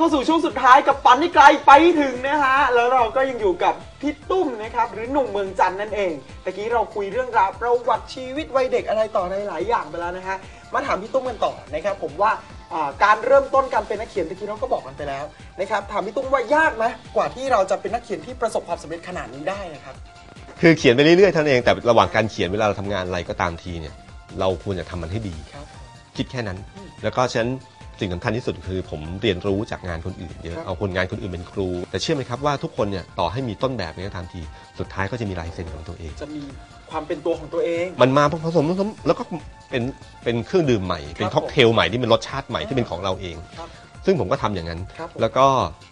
เข้าสู่ช่วงสุดท้ายกับฝันที่ไกลไปให้ถึงนะฮะ แล้วเราก็ยังอยู่กับพี่ตุ้มนะครับ หรือหนุ่มเมืองจันทร์นั่นเองตะกี้เราคุยเรื่องราวประวัติชีวิตวัยเด็กอะไรต่ออะไรหลายอย่างไปแล้วนะฮะ มาถามพี่ตุ้มกันต่อนะครับ ผมว่าอ่าการเริ่มต้นการเป็นนักเขียนตะกี้เราก็บอกกันไปแล้วนะครับถามพี่ตุ้มว่ายากไหมกว่าที่เราจะเป็นนักเขียนที่ประสบความสำเร็จขนาดนี้ได้นะครับ คือเขียนไปเรื่อยๆเท่านั้นเองแต่ระหว่างการเขียนเวลาเราทำงานอะไรก็ตามทีเนี่ย เราควรจะทำมันให้ดี ครับ คิดแค่นั้น แล้วก็ฉะนั้น สิ่งสำคัญที่สุดคือผมเรียนรู้จากงานคนอื่นเยครัอะบเอาคนงานคนอื่นเป็นครู แต่เชื่อไหมครับว่าทุกคนเนี่ยต่อให้มีต้นแบบนี้ก็ตามที สุดท้ายก็จะมีลายเซ็นของตัวเอง จะมีความเป็นตัวของตัวเอง มันมาผสมผสมแล้วก็เป็นเป็นเครื่องดื่มใหม่ เป็นครับค็อกเทลใหม่ที่เป็นรสชาติใหม่ที่เป็นของเราเอง ครับ ซึ่งผมก็ทำอย่างนั้น ครับผม แล้วก็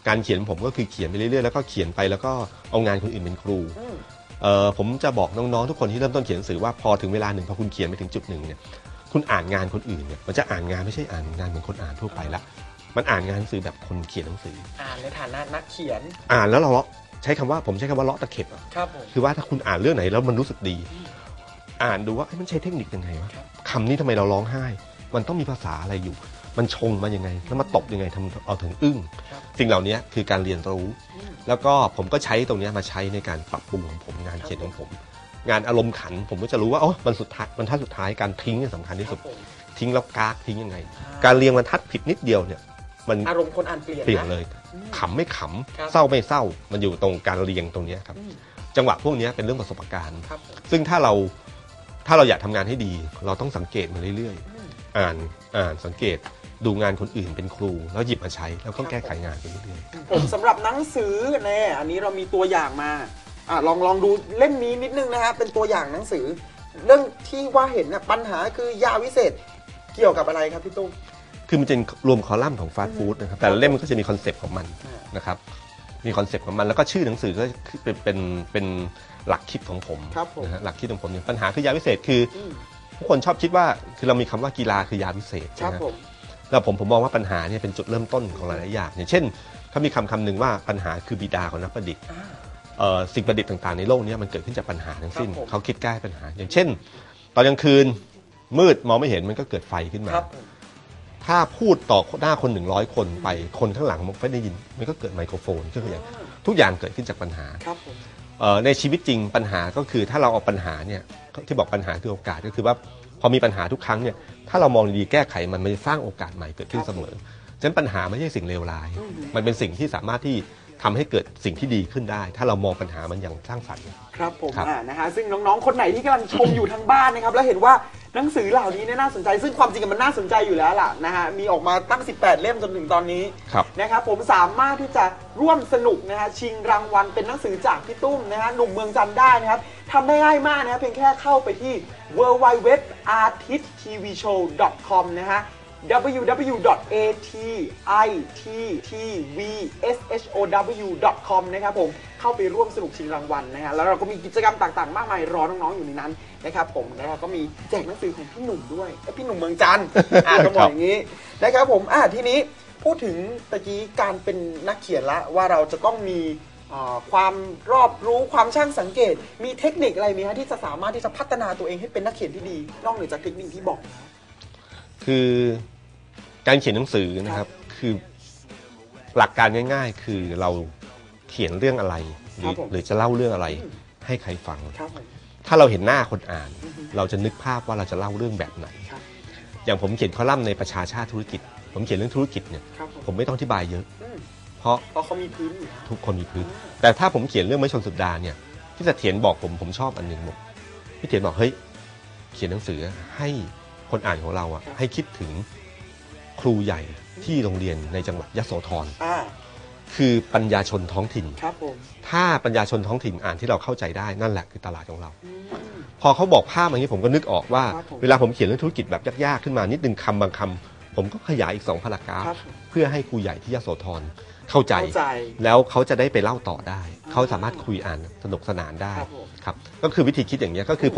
การเขียนผมก็คือเขียนไปเรื่อยๆแล้วก็เขียนไปแล้วก็เอางานคนอื่นเป็นครู อืม เอ่อผมจะบอกน้อง ๆ ทุกคนที่เริ่มต้นเขียนหนังสือว่าพอถึงเวลาหนึ่งพอคุณเขียนไปถึงจุดหนึ่งเนี่ย คุณอ่านงานคนอื่นเนี่ยมันจะอ่านงานไม่ใช่อ่านงานเหมือนคนอ่านทั่วไปละมันอ่านงานหนังสือแบบคนเขียนหนังสือ อ่านในฐานะนักเขียน อ่านแล้วเราเลาะใช้คำว่าผมใช้คำว่าเลาะตะเข็บอะครับผมคือว่าถ้าคุณอ่านเรื่องไหนแล้วมันรู้สึกดี อ่านดูว่าเอ้ยมันใช้เทคนิคยังไงวะครับคำนี้ทำไมเราร้องไห้ มันต้องมีภาษาอะไรอยู่ มันชงมายังไง แล้วมาตบยังไงทำเอาถึงอึ้งครับสิ่งเหล่านี้คือการเรียนรู้อืมแล้วก็ผมก็ใช้ตรงเนี้ยมาใช้ในการปรับปรุงของผมงานเขียนของผม งานอารมณ์ขัน ผมก็จะรู้ว่าอ๋อมันสุดท้ายมันทัดสุดท้ายการทิ้งเนี่ยสำคัญที่คสุรัดบผมทิ้งแล้วกากทิ้งยังไงอ่าการเรียงบรรทัดผิดนิดเดียวเนี่ยมันอารมณ์คนอ่านเปลี่ยนเปลี่ยนนะเลยอืมขำไม่ขครับำเศร้าไม่เศร้า มันอยู่ตรงการเรียงตรงเนี้ยครับ อืมจังหวะพวกเนี้ยเป็นเรื่องประสบการณ์ ครับผมซึ่งถ้าเราถ้าเราอยากทำงานให้ดี เราต้องสังเกตมาเรื่อยอืม ๆ อ่านอ่านสังเกตดูงานคนอื่นเป็นครู แล้วหยิบมาใช้แล้วก็แก้ไขงานไปเรื่อย ผมสำหรับหนังสือเนี่ยอันนี้เรามีตัวอย่างมา อะลองลองดูเล่มนี้นิดนึงนะฮะเป็นตัวอย่างหนังสือ เรื่องที่ว่าเห็นน่ะปัญหาคือยาวิเศษเกี่ยวกับอะไรครับพี่ตุ้มๆคือมันจะรวมคอลัมน์ของฟาสต์ฟู้ดนะครับแต่ละเล่มมันก็จะมีคอนเซปต์ของมันอ่านะครับมีคอนเซปต์ของมันแล้วก็ชื่อหนังสือก็คือเป็นเป็นเป็นหลักคิดของผมครับผม นะฮะหลักคิดของผมอย่างปัญหาคือยาวิเศษคืออืมทุกคนชอบคิดว่าคือเรามีคำว่ากีฬาคือยาวิเศษครับนะฮะ ผม แล้วผมผมมองว่าปัญหาเนี่ยเป็นจุดเริ่มต้นของหลายๆอย่างอย่างเช่นเขามีคำคำหนึ่งว่าปัญหาคือบิดาของนักประดิษฐ์อ่าเอ่อ สิ่งประดิษฐ์ต่างๆในโลกเนี้มันเกิดขึ้นจากปัญหาทั้งสิ้นครับผมเขาคิดแก้ปัญหา อย่างเช่น ตอนกลางคืนมืดมองไม่เห็นมันก็เกิดไฟขึ้นมาครับผมถ้าพูดต่อหน้าคนหนึ่งร้อยคนไปคนข้างหลังมันไม่ได้ยิน มันก็เกิดไมโครโฟนขึ้นมาอย่างทุกอย่างเกิดขึ้นจากปัญหาครับผมเอ่อในชีวิตจริงปัญหาก็คือถ้าเราเอาปัญหาเนี่ยที่บอกปัญหาคือโอกาสก็คือว่าพอมีปัญหาทุกครั้งเนี่ยถ้าเรามองดีๆแก้ไขมันมันจะสร้างโอกาสใหม่เกิดขึ้นเสมอฉะนั้นปัญหาไม่ใช่สิ่งเลวร้ายอืมมันเป็นสิ่งที่สามารถที่ ทำให้เกิดสิ่งที่ดีขึ้นได้ ถ้าเรามองปัญหามันอย่างสร้างสรรค์ ครับผมครับ อ่านะฮะซึ่งน้องๆ คนไหนที่กำลังชมอยู่ทางบ้านนะครับ แล้วเห็นว่าหนังสือเหล่านี้เนี่ยน่าสนใจซึ่งความจริงมันน่าสนใจอยู่แล้วล่ะนะฮะมีออกมาตั้ง 18 เล่มจนถึงตอนนี้ครับ นะครับผมสามารถที่จะร่วมสนุกนะฮะชิงรางวัลเป็นหนังสือจากพี่ตุ้มนะฮะหนุ่มเมืองจันทร์ได้นะครับทำได้ง่ายมากนะฮะเพียงแค่เข้าไปที่ w w w a r t i s t t v s h o w c o m นะฮะ www.atttvshow.com นะครับผมเข้าไปร่วมสนุกชิงรางวัลนะฮะแล้วเราก็มีกิจกรรมต่างๆ มากมายรอน้องๆอยู่ในนั้นนะครับผมแล้วเราก็มีแจกหนังสือของพี่หนุ่มด้วยเอ้ยพี่หนุ่มเมืองจันทร์อ่าต้องบอกอย่างนี้นะครับผมอ่าทีนี้พูดถึงตะกี้การเป็นนักเขียนละว่าเราจะต้องมีเอ่อความรอบรู้ความช่างสังเกต มีเทคนิคอะไรไหมฮะที่จะสามารถที่จะพัฒนาตัวเองให้เป็นนักเขียนที่ดีนอกเหนือจากเทคนิคที่บอก คือการเขียนหนังสือนะครับ คือหลักการง่าย ๆ คือเราเขียนเรื่องอะไร หรืครัอบผม หรือจะเล่าเรื่องอะไร ให้ใครฟัง ครับผมถ้าเราเห็นหน้าคนอ่านอือฮึเราจะนึกภาพว่าเราจะเล่าเรื่องแบบไหน ครับอย่างผมเขียนคอลัมน์ในประชาชาติธุรกิจ ผมเขียนเรื่องธุรกิจเนี่ยครับผมผมไม่ต้องอธิบายเยอะ อืมเพราะเพราะเขามีพื้นอยู่แล้วทุกคนมีพื้น แต่ถ้าผมเขียนเรื่องไม่ชนสุดดาเนี่ยพี่เสถียรบอกผมผมชอบอันหนึ่งบอกพี่เสถียรบอกเฮ้ยเขียนหนังสือให้ คนอ่านของเราอะให้คิดถึงครูใหญ่ที่โรงเรียนในจังหวัดยโสธรอ่าคือปัญญาชนท้องถิ่น ครับผมถ้าปัญญาชนท้องถิ่นอ่านที่เราเข้าใจได้นั่นแหละคือตลาดของเรา อืม พอเขาบอกภาพอย่างนี้ผมก็นึกออกว่า ครับผม เวลาผมเขียนเรื่องธุรกิจแบบยากๆขึ้นมานิดนึงคำบางคำผมก็ขยายอีกสองพารากราฟ ครับผมเพื่อให้ครูใหญ่ที่ยโสธรเข้าใจ เข้าใจ แล้วเขาจะได้ไปเล่าต่อได้อ่าเขาสามารถคุยอ่านสนุกสนานได้ครับผม ครับ ก็คือวิธีคิดอย่างนี้ยก็คือผม